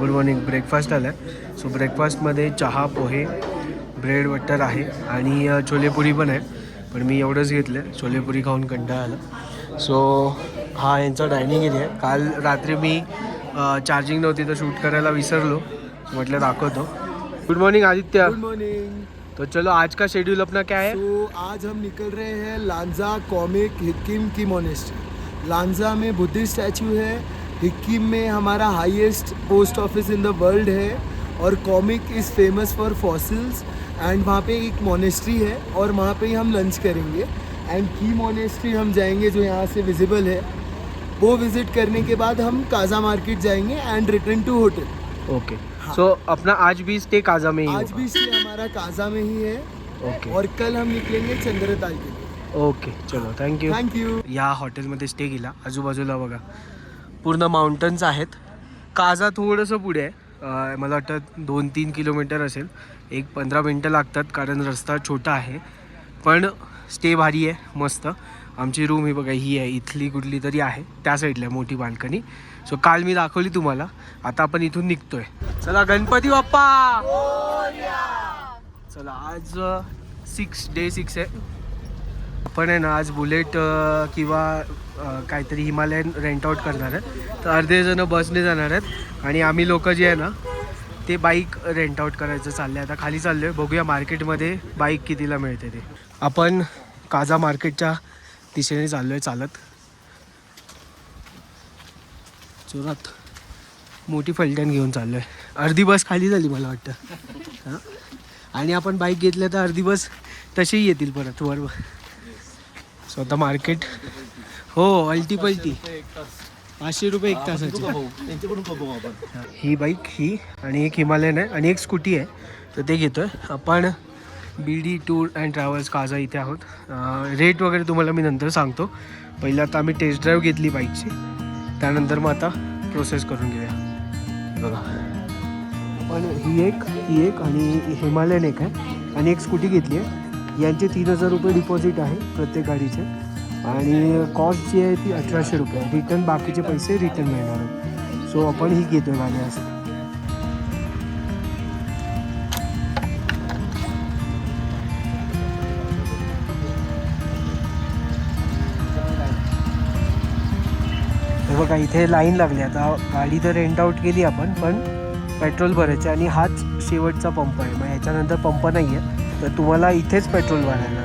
Good morning. Breakfast आला आहे so ब्रेकफास्टमध्ये चहा पोहे ब्रेड बटर आहे आणि छोलेपुरी पण आहे. पण मी एवढंच घेतलं आहे छोलेपुरी खाऊन कंटाळा आला. सो हा यांचा डायनिंग एरिया आहे. काल रात्री मी चार्जिंग नव्हती तर शूट करायला विसरलो. म्हटलं दाखवतो. Good morning Aditya. Good morning. तो चलो आज का शेड्यूल अपना क्या है? तो आज हम निकल रहे हैं लांजा कॉमिक हिक्किम की मोनेस्ट्री लांजा में बुद्धिस्ट स्टैचू है हिक्किम में हमारा highest post office in the world है और Komic is famous for fossils and वहाँ पे एक मोनेस्ट्री है और वहाँ पे ही हम लंच करेंगे एंड की मोनेस्ट्री हम जाएँगे जो यहाँ से विजिबल है। वो विज़िट करने के बाद हम काजा मार्केट जाएँगे and return to hotel okay so अपना आज भी स्टे काजा में ही आज भी स्टे हमारा काजा में ही है ओके okay. और कल हम निकलेंगे चंद्रताल के लिए। ओके चलो थँक्यू थैंक यू या हॉटेलमध्ये स्टे केला. आजूबाजूला बघा. पूर्ण माउंटन्स आहेत. काजा थोडंसं पुढे आहे. मला वाटतं दोन तीन किलोमीटर असेल. एक पंधरा मिनटं लागतात कारण रस्ता छोटा आहे. पण स्टे भारी आहे मस्त. आमची रूम ही बघा ही आहे. इथली कुठली तरी आहे. त्या साईडला आहे मोठी बाल्कनी सो काल मी दाखवली तुम्हाला. आता आपण इथून निघतोय. चला गणपती बाप्पा! चला आज सिक्स डे सिक्स आहे. पण आहे ना आज बुलेट किंवा काहीतरी हिमालयन रेंट आउट करणार आहेत. तर अर्धे जण बसने जाणार आहेत. आणि आम्ही लोक जे आहे ना ते बाईक रेंट आउट करायचं चाललं आहे आता खाली चाललो आहे बघूया मार्केटमध्ये बाईक कितीला मिळते ते. आपण काजा मार्केटच्या दिशेने चाललो आहे चालत. जोरात मोठी फलटण घेऊन चाललो आहे अर्धी बस खाली झाली मला वाटतं. हां? आणि आपण बाईक घेतल्या तर अर्धी बस तशीही येतील परत वर. सो आता मार्केट हो अल्टी पल्टी. पाचशे रुपये एक तासाची. ही बाईक ही आणि एक हिमालयन आहे आणि एक स्कूटी आहे. तर ते घेतोय. आपण B D tour and travels Kaza इथे आहोत. रेट वगैरे तुम्हाला मी नंतर सांगतो. पहिलं आता आम्ही टेस्ट ड्राईव्ह घेतली बाईकची. त्यानंतर मग आता प्रोसेस करून घेऊया. बघा. पण ही एक ही एक आणि हिमालयन एक आहे. आणि एक स्कूटी घेतली आहे. यांचे तीन हजार रुपये डिपॉझिट आहे प्रत्येक गाडीचे. आणि कॉस्ट जी आहे ती अठराशे रुपये. रिटर्न बाकीचे पैसे रिटर्न मिळणार आहेत. सो आपण ही घेतो गाडी असं. बघा इथे लाईन लागली. आता गाडी तर रेंट आउट केली आपण पण पेट्रोल भरायचे आणि हाच शेवटचा पंप आहे. मग याच्यानंतर पंप नाही आहे तर तुम्हाला इथेच पेट्रोल भरायला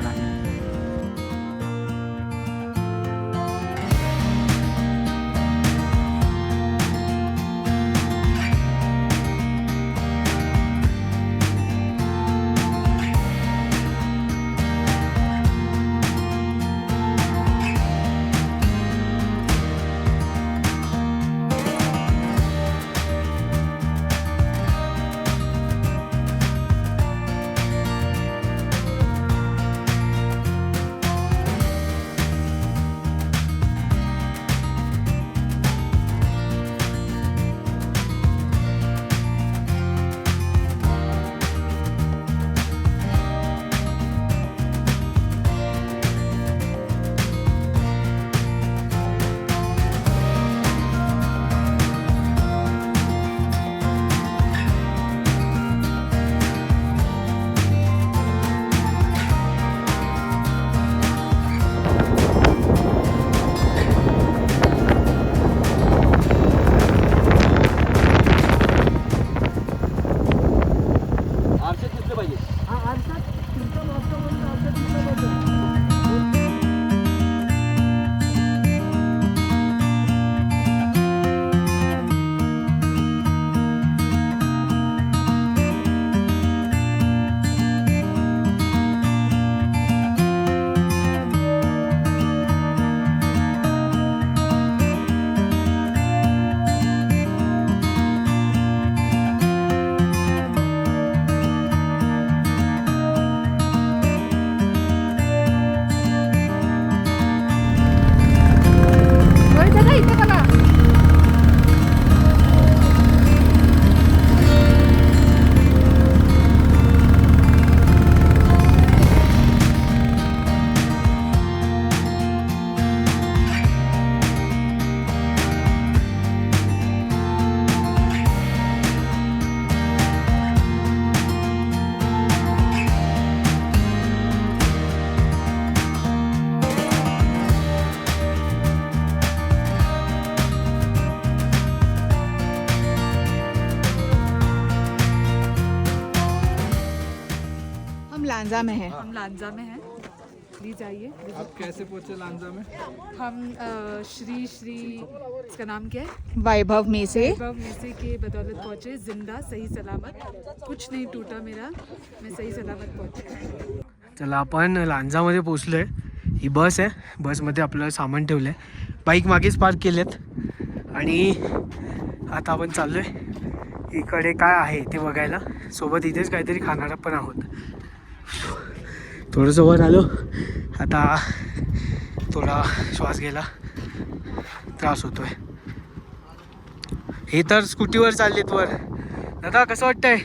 लांजा में हैं। प्लीज आइए आप कैसे पहुंचे लांजा में? हम अ, श्री श्री इसका नाम क्या है? वैभव में से। वैभव मेसे के बदौलत पहुँचे जिंदा सही सलामत। कुछ नहीं टूटा मेरा मैं सही सलामत पहुँची। चला आपण लांजामध्ये पोचलो आहे ही बस आहे. बसमध्ये आपलं सामान ठेवलं आहे बाईक मागेच पार्क केलेत. आणि आता आपण चाललो आहे इकडे काय आहे ते बघायला. सोबत इथेच काहीतरी खाणार पण आहोत. थोडंसं वर आलो. आता थोडा श्वास घ्यायला त्रास होतोय. हे तर स्कूटीवर चाललेत वर. दादा कसं वाटतंय?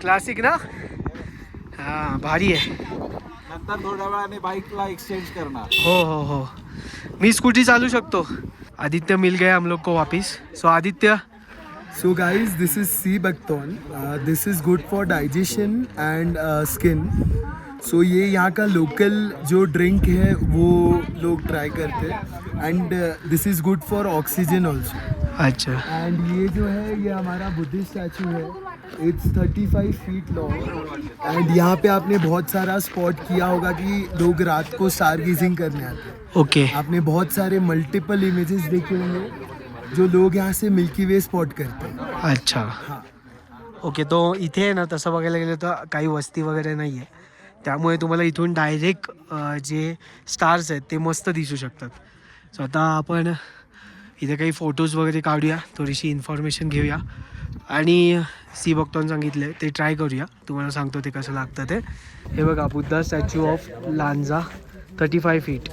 क्लासिक ना? हां भारी आहे. नंतर थोड्या वेळाने बाईकला एक्सचेंज करणार. हो हो हो. मी स्कूटी चालू शकतो. आदित्य मिल गया हम लोग को वापिस. So Aditya So guys, this is sea buckthorn. Uh, this is good for digestion and uh, skin. So ये यहाँ का लोकल जो ड्रिंक है वो लोग ट्राई करते हैं. And this is good for oxygen also अच्छा। एंड ये जो है ये हमारा बुद्धिस्ट स्टैचू है. It's thirty five feet long and यहाँ पे आपने बहुत सारा स्पॉट किया होगा कि लोग रात को स्टार गीजिंग करने आते हैं. Okay okay. आपने बहुत सारे मल्टीपल इमेजेस देखे होंगे. जो लोग यहाँ से मिल्की वे स्पॉट करते हैं। अच्छा। ओके तो इथे आहे ना तसं बघायला गेलं तर काही वस्ती वगैरे नाही आहे त्यामुळे तुम्हाला इथून डायरेक्ट जे स्टार्स आहेत ते मस्त दिसू शकतात. सो आता आपण इथे काही फोटोज वगैरे काढूया. थोडीशी इन्फॉर्मेशन घेऊया. आणि सी बघतोन सांगितले ते ट्राय करूया. तुम्हाला सांगतो ते कसं लागतं ते. हे बघा Buddha statue of Langza thirty five feet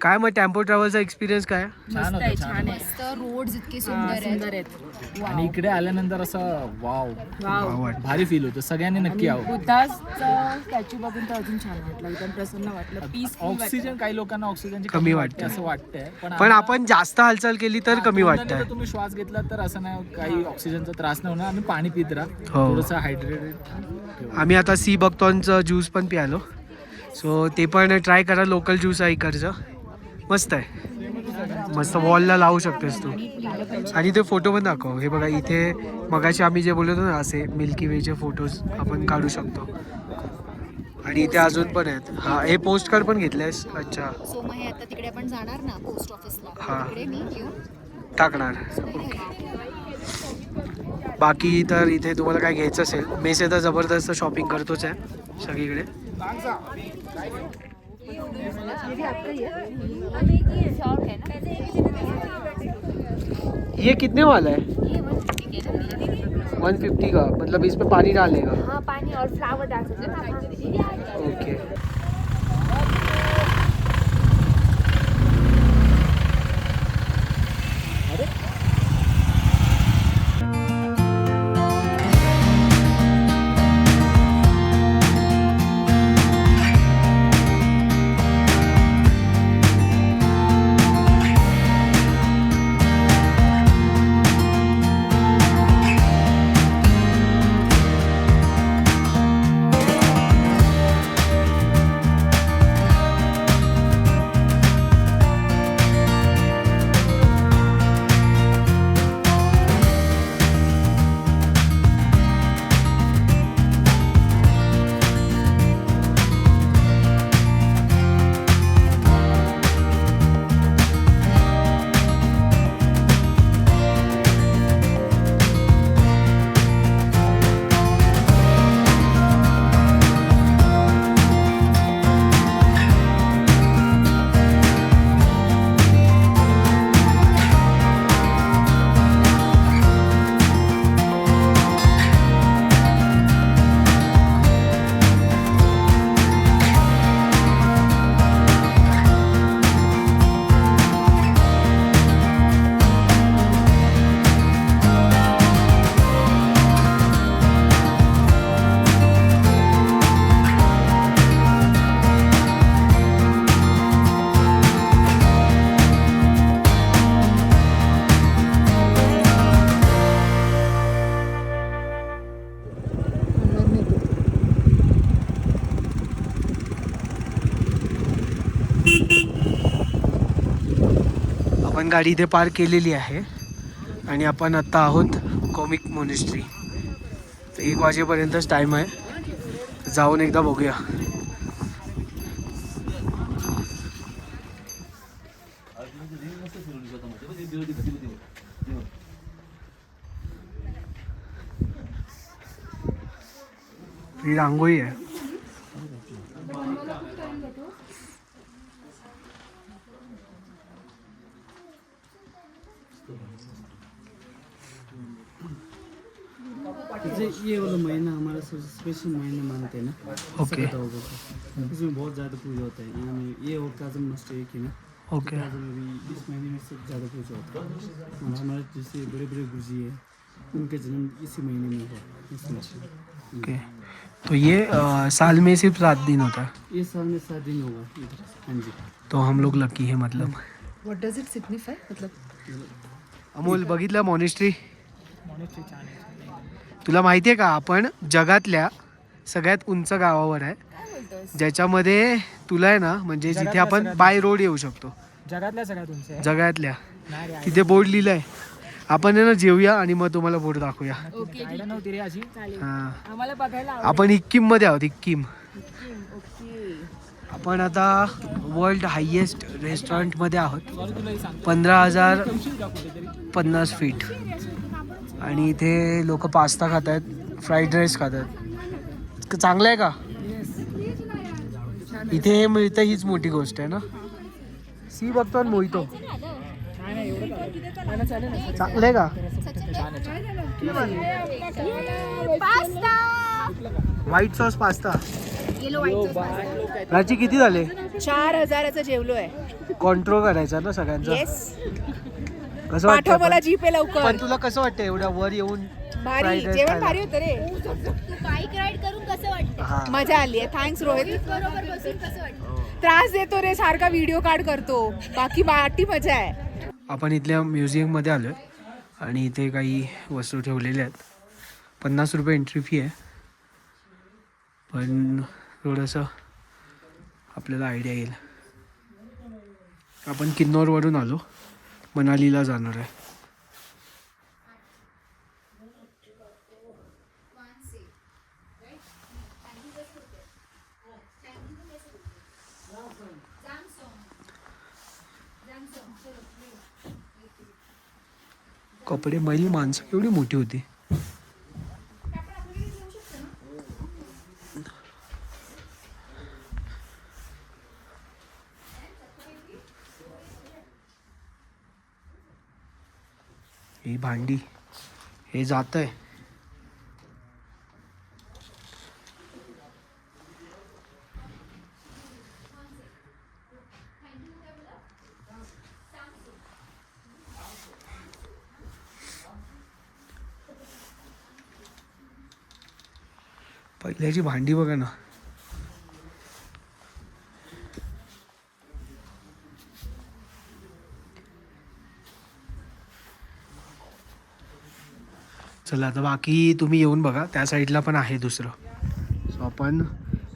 काय मग टेम्पो ट्रॅव्हलचा एक्सपिरियन्स काय? छान होतं छान मस्त रोड इतके सुंदर आहेत. आणि इकडे आल्यानंतर असं वाव वाटतं. भारी फील होतं. सगळ्यांनी नक्की यावं बुद्धाचा स्टॅच्यू बघून तर अजून छान वाटलं. एकदम प्रसन्न वाटलं. पीसफुल ऑक्सिजन काही लोकांना ऑक्सिजनची कमी वाटते. असं वाटतंय. पण आम्हाला- आपण जास्त हालचाल केली तर कमी वाटतंय. जर तुम्ही श्वास घेतला तर असं नाही काही ऑक्सिजनचा त्रास नाही होणार. आणि पाणी पित राहा. हो. थोडंसं हायड्रेटेड आम्ही आता सी बघतोनचं ज्यूस पण प्यालो. सो ते पण ट्राय करा लोकल ज्यूस आहे इकडचं. मस्त आहे. मस्त वॉलला लावू शकतेस तू. आणि ते फोटो पण दाखव. हे बघा इथे मगाशी आम्ही जे बोलत होतो ना असे मिल्की वेचे फोटोज आपण काढू शकतो. आणि इथे अजून पण आहेत. हा हे पोस्ट कार्ड पण घेतलेस? अच्छा. हे आता तिकडे आपण जाणार ना पोस्ट ऑफिसला हा. टाकणार. बाकी तर इथे तुम्हाला काय घ्यायचं असेल मेस तर जबरदस्त शॉपिंग करतोच आहे सगळीकडे. ये कितने वाला है? वन फिफ्टी का मतलब इसमें पानी डालेगा। हाँ पानी और फ्लावर डाल सकते हैं। ओके आपण गाडी इथे पार्क केलेली आहे. आणि आपण आत्ता आहोत कॉमिक मोनिस्ट्री एक वाजेपर्यंतच टाईम आहे. जाऊन एकदा बघूया. ही रांगोळी आहे. ये वाला महीना हमारा सबसे स्पेशल महीना मानते हैं ना ओके इसमें बहुत ज़्यादा पूजा होता है यहाँ में ये और काजम मस्ट एक ही ना ओके काजम में भी इस महीने में सबसे ज़्यादा पूजा होता है और हमारे जैसे बड़े बड़े गुरुजी है उनके जन्म इसी महीने में हुआ इसमें ओके तो ये अ, साल में सिर्फ़ सात दिन होता है? ये साल में सात दिन होगा हाँ जी तो हम लोग लकी है मतलब। व्हाट डज इट सिग्निफाय मतलब अमोल बघितलं मॉनिस्ट्री मॉनेस्ट्री तुला माहिती आहे का आपण जगातल्या सगळ्यात उंच गावावर आहे. ज्याच्यामध्ये तुला आहे ना म्हणजे जिथे आपण बाय रोड येऊ शकतो. जगातल्या सगळ्यात उंच जगातल्या. तिथे बोर्ड लिहिलंय. आपण आहे ना जेवूया आणि मग तुम्हाला बोर्ड दाखवूया. हा. आम्हाला बघायला आपण इक्कीममध्ये आहोत इक्कीम ओके. आपण आता वर्ल्ड हायेस्ट रेस्टॉरंटमध्ये आहोत. हे पंधरा हजार पन्नास फीट आणि इथे लोक पास्ता खात आहेत फ्राईड राईस खात आहेत चांगलं आहे का? इथे हे मिळतं हीच मोठी गोष्ट आहे ना? सी बघतो आणि मोहितो. चांगलं आहे का व्हाईट सॉस पास्ता. राची किती झाले? चार हजाराचं जेवलोय कंट्रोल करायचा ना सगळ्यांचा? कसं पाठव वाटतं मला पण? जीपे लवकर. पण तुला कसं वाटतं एवढ्या वर येऊन भारी fried rice जेवण खायला? भारी होतं रे. बाईक राईड करून कसं वाटतं हा. मजा आली आहे. थँक्स रोहित बरोबर बसून कसं वाटतं त्रास देतो रे सारखा व्हिडिओ काढ करतो. बाकी बाटी मजा आहे. आपण इथल्या म्युझियममध्ये आलो आहे आणि इथे काही वस्तू ठेवलेल्या आहेत. पन्नास रुपये एंट्री फी आहे. पण थोडंसं आपल्याला आयडिया येईल. आपण किन्नौरवरून आलो. मनालीला जाणार आहे. कपडे मैली माणसं एवढी मोठी होती. भांडी. हे जात आहे पहिल्याची भांडी बघा ना. चला आता बाकी तुम्ही येऊन बघा. त्या साईडला पण आहे दुसरं. सो आपण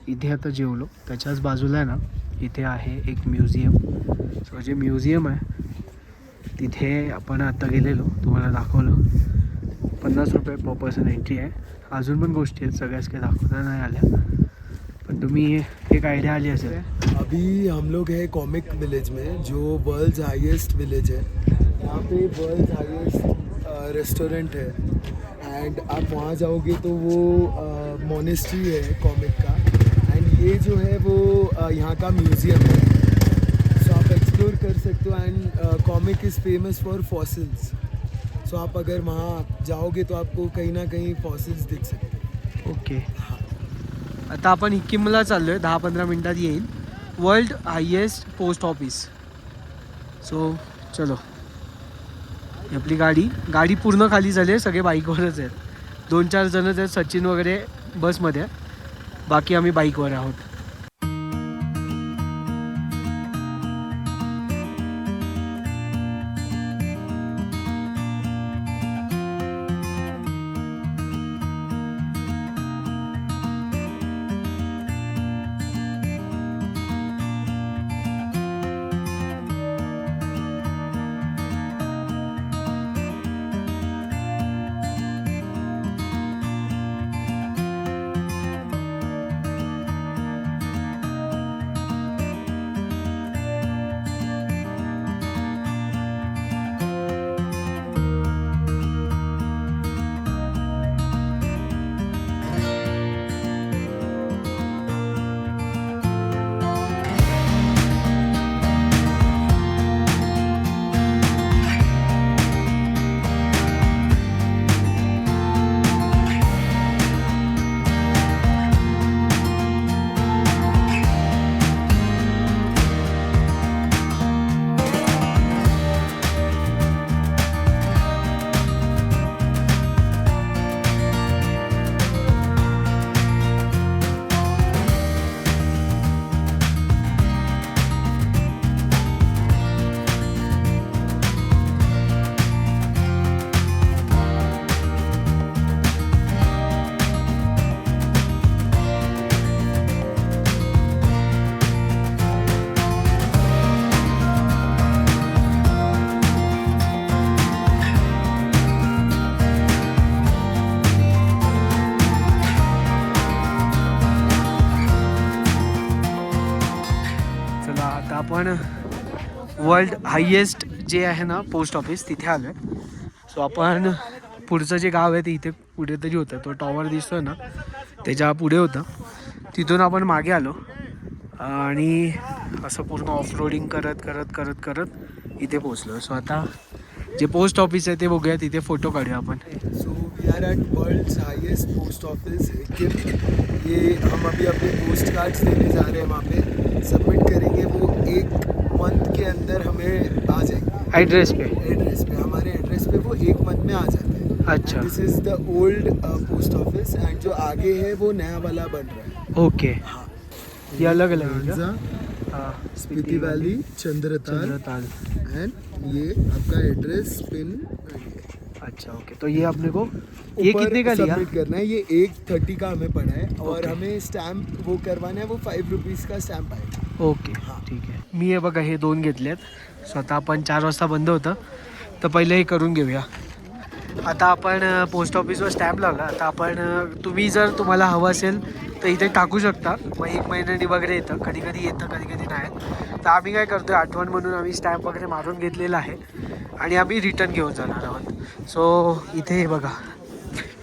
इथे आता जेवलो. त्याच्याच बाजूला आहे ना इथे आहे एक म्युझियम. सो जे म्युझियम आहे तिथे आपण आता गेलेलो. तुम्हाला दाखवलं. पन्नास रुपये पर पर्सन एंट्री आहे. अजून पण गोष्टी आहेत सगळ्याच काही दाखवता नाही आल्या. पण तुम्ही एक आयडिया आली असेल. अभी हम लोग है कॉमिक विलेज में जो वर्ल्ड हाईएस्ट विलेज है. यहाँ पे वर्ल्ड हाईएस्ट रेस्टोरेंट है. एंड आप वहाँ जाओगे तो वो मोनेस्ट्री है कॉमिक का। एंड ये जो है वो यहाँ का म्यूज़ियम है। सो आप एक्सप्लोर कर सकते हो and Komic is famous for fossils so आप अगर वहाँ जाओगे तो आपको कहीं ना कहीं फॉसिल्स दिख सकते हैं। ओके आता आपण इक्किमला चाललो आहे दहा पंधरा मिनटात येईल. World highest post office so चलो. आपली गाडी. गाडी पूर्ण खाली झाली आहे सगळे बाईकवरच आहेत. दोन चार जणच आहेत सचिन वगैरे बसमध्ये. आहे. बाकी आम्ही बाईकवर आहोत. आपण वर्ल्ड हायेस्ट जे आहे ना पोस्ट ऑफिस तिथे आलो आहे सो आपण पुढचं जे गाव आहे ते इथे कुठेतरी होतं. तो टॉवर दिसतोय ना त्याच्या पुढे होतं. तिथून आपण मागे आलो. आणि असं पूर्ण ऑफ रोडिंग करत करत करत करत इथे पोचलो सो आता जे पोस्ट ऑफ़िस आहे ते बघूया तिथे फ़ोटो काढूया आपण. So we are at world's highest post office ये हम अभी अपने पोस्ट कार्ड्स देने जा रहे हैं वहाँ पे. सबमिट करेंगे वो एक मंथ के अंदर हमें आ जाएँगे. एड्रेस पे? एड्रेस पे हमारे एड्रेस पे वो एक मंथ में आ जाते हैं. अच्छा। This is the old post office and जो आगे है वो नया वाला बन रहा है. Okay okay. हाँ। ये अलग अलग स्पीति वैली चंद्रताल चंद्रताल। एंड ये आपका एड्रेस पिन अच्छा ओके तो ये अपने को ये कितने का लिया? सबमिट करना है ये एक थर्टी का हमें पड़ा है और हमें स्टैम्प वो करवाना है वो फाइव रुपीज़ का स्टैम्प आएगा। ओके ठीक आहे मी हे बघा हे दोन घेतलेत. स्वतः आपण चार वाजता बंद होतं. तर पहिले हे करून घेऊया. आता आपण पोस्ट ऑफिसवर स्टॅम्प लावला. आता आपण तुम्ही जर तुम्हाला हवं असेल तर इथे टाकू शकता. मग एक महिन्यानी वगैरे येतं. कधी कधी येतं कधी कधी नाही तर आम्ही काय करतोय आठवण म्हणून आम्ही स्टॅम्प वगैरे मारून घेतलेला आहे. आणि आम्ही रिटर्न घेऊन जाणार आहोत. सो इथे हे बघा.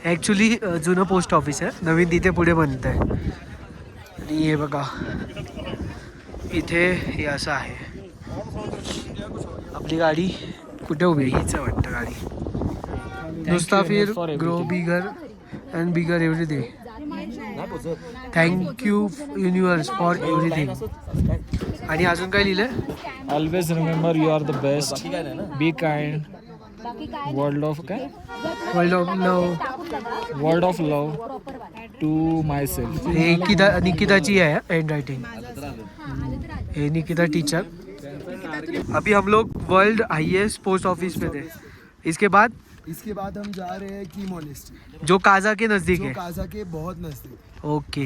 ॲक्च्युली जुनं पोस्ट ऑफिस आहे. नवीन तिथे पुढे बनत आहे. आणि हे बघा. इथे हे असं आहे. आपली गाडी कुठे उभी हीच वाटतं गाडी. मुस्ताफिर grow bigger and bigger everything thank you universe for everything आणि अजून काय लिहिलंय? Always remember you are the best be kind world of काय? World of love world of love to myself हे निकिता निकिताची है हैंड राइटिंग ये निकिता टीचर अभी हम लोग वर्ल्ड हाईएस्ट पोस्ट ऑफ़िस पे थे. इसके बाद इसके बाद हम जा रहे हैं की मोनेस्ट्री जो काजा के नज़दीक है। काजा के बहुत नज़दीक। ओके।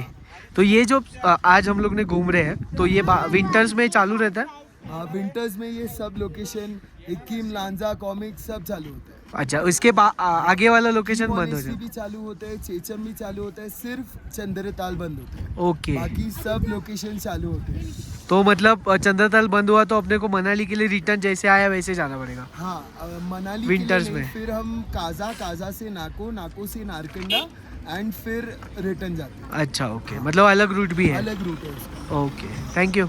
तो ये जो आज हम लोग ने घूम रहे हैं तो ये विंटर्स में चालू रहता है? हाँ विंटर्स में ये सब लोकेशन इक्कीम लांजा कॉमिक सब चालू होता है। अच्छा उसके बाद आगे वाला लोकेशन बंद हो जाए। भी चालू होता है चेचम भी चालू होता है सिर्फ़ चंद्रताल बंद होता है। ओके बाकी सब लोकेशन चालू होते हैं। तो मतलब चंद्रताल बंद हुआ तो अपने को मनाली के लिए रिटर्न जैसे आया वैसे जाना पड़ेगा। हाँ मनाली नहीं, में। फिर हम काजा काजा से नाको नाको से नारकंडा एंड फिर रिटर्न जाते हैं। अच्छा ओके मतलब अलग रूट भी है। अलग रूट है ओके थैंक यू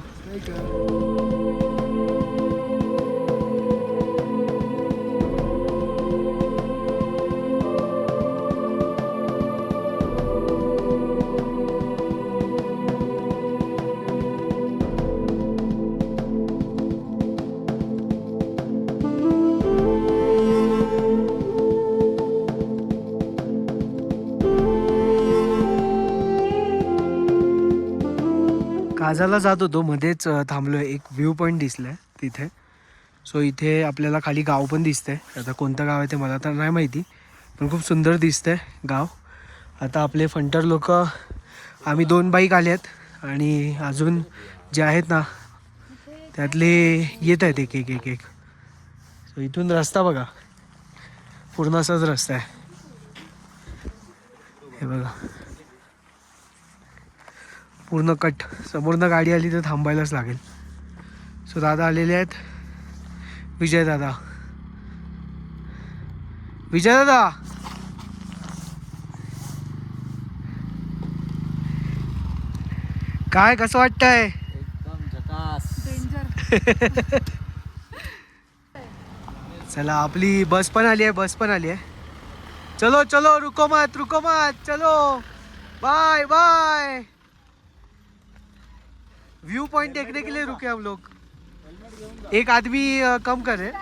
काजाला जात होतो मध्येच थांबलो थांबलोय. एक व्ह्यू पॉईंट दिसलाय तिथे. सो इथे आपल्याला खाली गाव पण दिसतंय. आता कोणतं गाव आहे ते मला तर नाही माहिती पण खूप सुंदर दिसतंय गाव. आता आपले फंटर लोक आम्ही दोन बाईक आले आहेत आणि अजून जे आहेत ना त्यातले येत आहेत एक एक एक एक. सो इथून रस्ता बघा. पूर्ण असाच रस्ता आहे. हे बघा. पूर्ण कट. समोरनं गाडी आली तर थांबायलाच लागेल. सो दादा आलेले आहेत. विजय दादा. विजय दादा! काय कसं वाटतंय? चला आपली बस पण आली आहे बस पण आली आहे. चलो चलो रुको मत रुको मत चलो. Bye bye. व्यू पॉइंट देखने के लिए रुके हम लोग। एक आदमी कम कर है।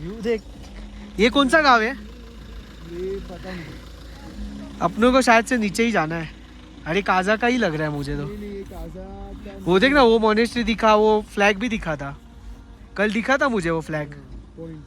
व्यू देख। ये कौन सा गाँव है? ये पता नहीं। अपनों को शायद से नीचे ही जाना है। अरे काजा का ही लग रहा है मुझे तो। नहीं, वो देख ना वो मोनेस्ट्री दिखा वो फ्लैग भी दिखा था। कल दिखा था मुझे वो फ्लैग पॉइंट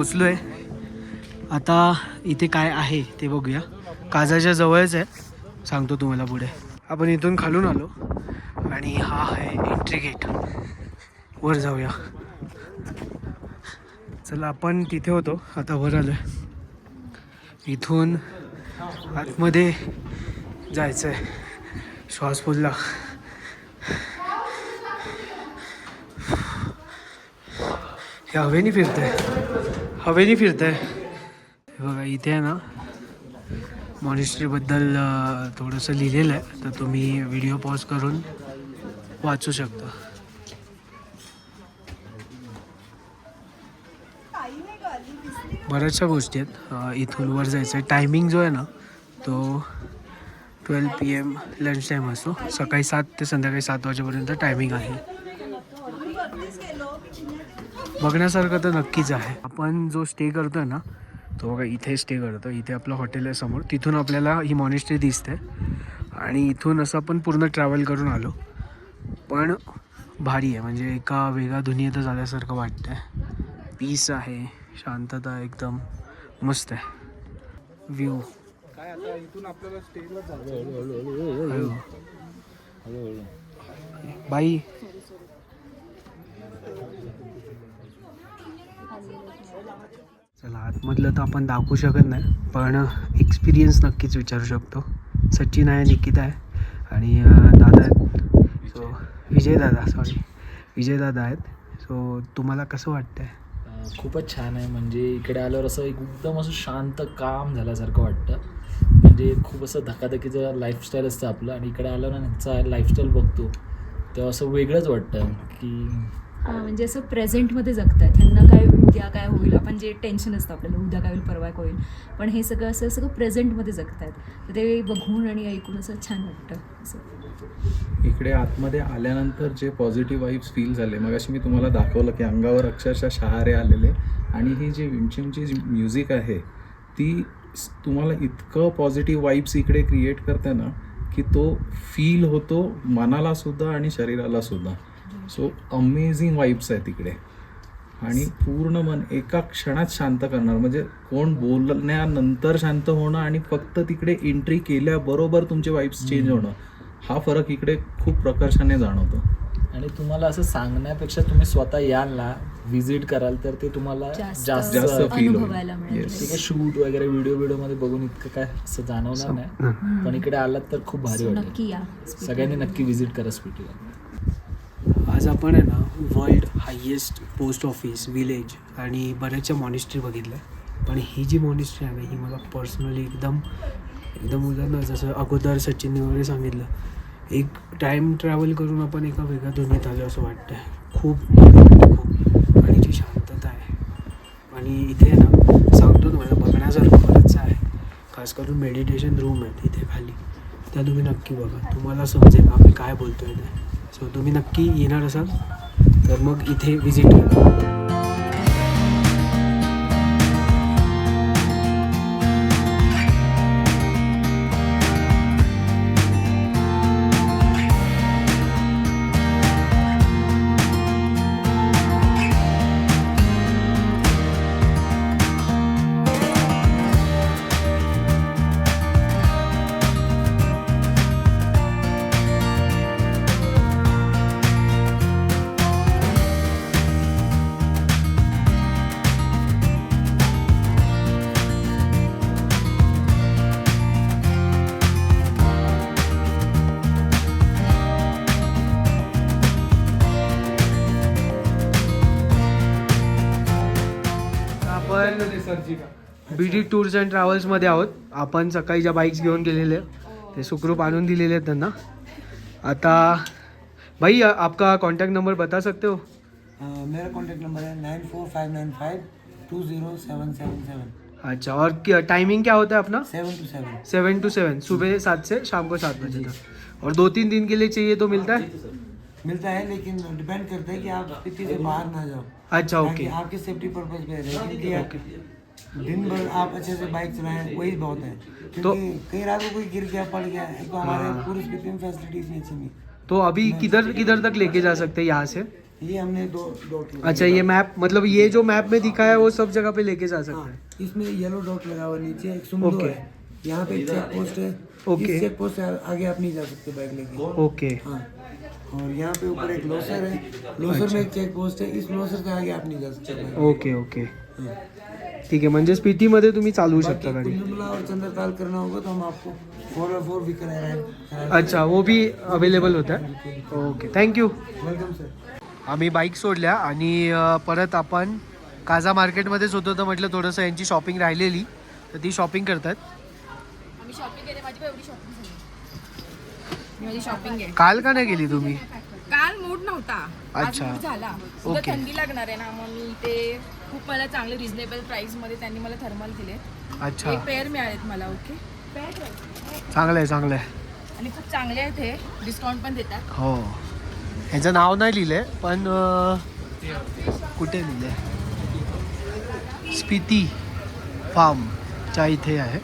पोचलो आहे आता इथे काय आहे ते बघूया. काजाच्या जवळच आहे. सांगतो तुम्हाला पुढे. आपण इथून खालून आलो आणि हा आहे एंट्री गेट वर जाऊया. चला आपण तिथे होतो. आता वर आलो आहे इथून आतमध्ये जायचं आहे श्वास फुलला हे हवेने फिरतंय. हवेने फिरतंय. आहे बघा इथे आहे ना मॉनिस्ट्रीबद्दल थोडंसं लिहिलेलं आहे. तर तुम्ही व्हिडिओ पॉज करून वाचू शकता. बऱ्याचशा गोष्टी आहेत. इथून वर जायचं आहे. टायमिंग जो आहे ना तो twelve P M lunch time असतो. सकाळी सात ते संध्याकाळी सात वाजेपर्यंत टायमिंग आहे. बघण्यासारखं तर नक्कीच आहे. आपण जो स्टे करतोय ना तो बघा इथे स्टे करतो इथे आपलं हॉटेल आहे समोर. तिथून आपल्याला ही मॉनेस्ट्री दिसते. आणि इथून असं आपण पूर्ण ट्रॅव्हल करून आलो. पण भारी आहे. म्हणजे एका वेगळ्या दुनियेत झाल्यासारखं वाटतंय. पीस आहे. शांतता एकदम मस्त आहे. व्ह्यू काय आता इथून आपल्याला स्टेजला बाई. चला आतमधलं तर आपण दाखवू शकत नाही पण एक्सपिरियन्स नक्कीच विचारू शकतो. सचिन आहे निकित आहे आणि दादा आहेत. सो विजय दादा सॉरी विजय दादा आहेत. सो तुम्हाला कसं वाटतंय? अं, खूपच छान आहे. म्हणजे इकडे आल्यावर असं एकदम असं शांत काम झाल्यासारखं वाटतं. म्हणजे खूप असं धकाधकीचं लाईफस्टाईल असतं आपलं. आणि इकडे आल्यावर ना त्यांचा लाईफस्टाईल बघतो. तेव्हा असं वेगळंच वाटतं की हा, म्हणजे असं प्रेझेंटमध्ये जगतात ह्यांना काय उद्या काय होईल? आपण जे टेन्शन असतं आपल्याला उद्या काय होईल परवा काय होईल. पण हे सगळं असं सगळं प्रेझेंटमध्ये जगतात तर ते बघून आणि ऐकून असं छान वाटतं. असं. इकडे आतमध्ये आल्यानंतर जे पॉझिटिव्ह वाईब्स फील झाले मग अशी मी तुम्हाला दाखवलं की अंगावर अक्षरशः शहारे आलेले. आणि ही जी विंचिमची जी म्युझिक आहे ती तुम्हाला इतकं पॉझिटिव्ह वाईब्स इकडे क्रिएट करते ना की तो फील होतो मनाला सुद्धा आणि शरीराला सुद्धा. सो अमेझिंग वाईब्स आहेत तिकडे आणि पूर्ण मन एका क्षणात शांत करणार. म्हणजे कोण बोलण्यानंतर शांत होणं आणि फक्त तिकडे एंट्री केल्याबरोबर तुमचे वाईब्स चेंज होणं हा फरक इकडे खूप प्रकर्षाने जाणवतो. आणि तुम्हाला असं सांगण्यापेक्षा तुम्ही स्वतः याल ना व्हिजिट कराल तर ते तुम्हाला जास्त जास्त feel होईल. शूट वगैरे व्हिडिओ व्हिडिओमध्ये बघून इतकं काय असं जाणवणार नाही. पण इकडे आलात तर खूप भारी वाटेल. नक्की या सगळ्यांनी नक्की व्हिजिट करा स्पीटीला आज आपण आहे ना world highest post office village आणि बऱ्याचशा मॉनिस्ट्री बघितल्या. पण ही जी मॉनिस्ट्री आहे ना ही मला पर्सनली एकदम एकदम उदाहरण जसं अगोदर सचिनने वगैरे सांगितलं एक टाईम ट्रॅव्हल करून आपण एका वेगळ्या दुनियेत आलो असं वाटतं आहे खूप खूप. आणि जी शांतता आहे. आणि इथे ना सांगतो तुम्हाला बघण्यासारखं बरंच आहे. खास करून मेडिटेशन रूम आहेत इथे खाली. त्या तुम्ही नक्की बघा. तुम्हाला समजेल आम्ही काय बोलतो आहे ते. सो तुम्ही नक्की येणार असाल. तर मग इथे विजिट करा. टूर्स अँड ट्रॅव्हल्समध्ये आहोत. आपण सकाळी ज्या बाईक्स घेऊन गेलेले ते सुखरूप आणून दिलेले आहेत त्यांना. आता भाई आपका कॉन्टॅक्ट नंबर बता सकते हो? मेरा कॉन्टैक्ट नंबर है nine four five nine five two zero seven seven seven अच्छा और क्या टाइमिंग क्या होता है अपना? सेवन टू सेवन सेवन टू सेवन सुबह सात से शाम को सात बजे तक। और दो तीन दिन के लिए चाहिए तो मिलता है? मिलता है लेकिन डिपेंड करता है कि आप सिटी से बाहर ना जाओ। अच्छा ताकि ओके आपके सेफ्टी पर्पज पे रहे क्योंकि दिन भर आप अच्छे से बाइक चलाएँ वही बहुत है। क्योंकि कई रात को कोई गिर गया पड़ गया एक तो हमारे पूरी स्पीति में फैसिलिटी इतनी अच्छी नहीं। तो अभी किधर किधर तक लेके जा सकते हैं? यहाँ से? ये हमने दो डॉट अच्छा ये मैप मतलब ये जो मैप में दिखा है वो सब जगह पे लेके जा सकते हाँ? हैं इसमें येलो डॉट लगा हुआ नीचे एक सुमलो ओके। है। यहाँ पे चेक पोस्ट है। ओके। इस चेक पोस्ट से आगे आप नहीं जा सकते बाइक लेके। ओके हाँ। और यहाँ पे ऊपर एक लोसर है। लोसर अच्छा। में एक चेक पोस्ट है। इस लोसर से आगे आप नहीं जा सकते ओके ओके ठीक आहे म्हणजे स्पीटीमध्ये तुम्ही चालवू शकता गाडी. कुल्लूमला और चंद्रताल करना होगा तो हम आपको फोर बाय फोर भी कराए अच्छा वो भी अवेलेबल होता है? Okay thank you welcome sir आम्ही बाईक सोडल्या आणि परत आपण काजा मार्केटमध्येच होतो तर म्हटलं थोडंसं यांची शॉपिंग राहिलेली तर ती शॉपिंग करतात. आम्ही शॉपिंग केली माझी पण एवढी शॉपिंग झाली. माझी शॉपिंग आहे काल का नाही गेली तुम्ही? काल मूड नव्हता. आज अच्छा. मूड झाला. उद्या ओके. थंडी लागणार आहे ना मग मी ते खूप मला चांगले रिझनेबल प्राइसमध्ये त्यांनी मला थर्मल दिले. अच्छा. एक पेअर मिळालेत मला ओके चांगलं आहे चांगलं आहे आणि खूप चांगले आहेत हे. डिस्काउंट पण देतात. हो. ह्याचं नाव नाही लिहिलंय पण अ, कुठे लिहिलंय? स्पिती फार्मच्या इथे आहे.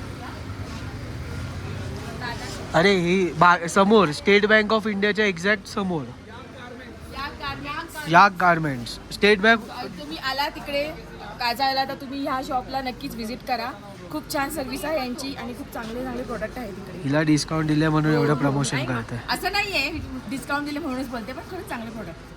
अरे ही बा समोर स्टेट बँक ऑफ इंडियाच्या एक्झॅक्ट समोर. या गारमेंट्स स्टेट बँक तुम्ही आला तिकडे काजायला तर तुम्ही ह्या शॉपला नक्कीच व्हिजिट करा. खूप छान सर्व्हिस आहे यांची आणि खूप चांगले चांगले प्रोडक्ट आहे तिकडे. हिला डिस्काउंट दिले म्हणून एवढं प्रमोशन नाही, करते असं नाहीये डिस्काउंट दिले म्हणूनच बोलते पण खरंच चांगले प्रोडक्ट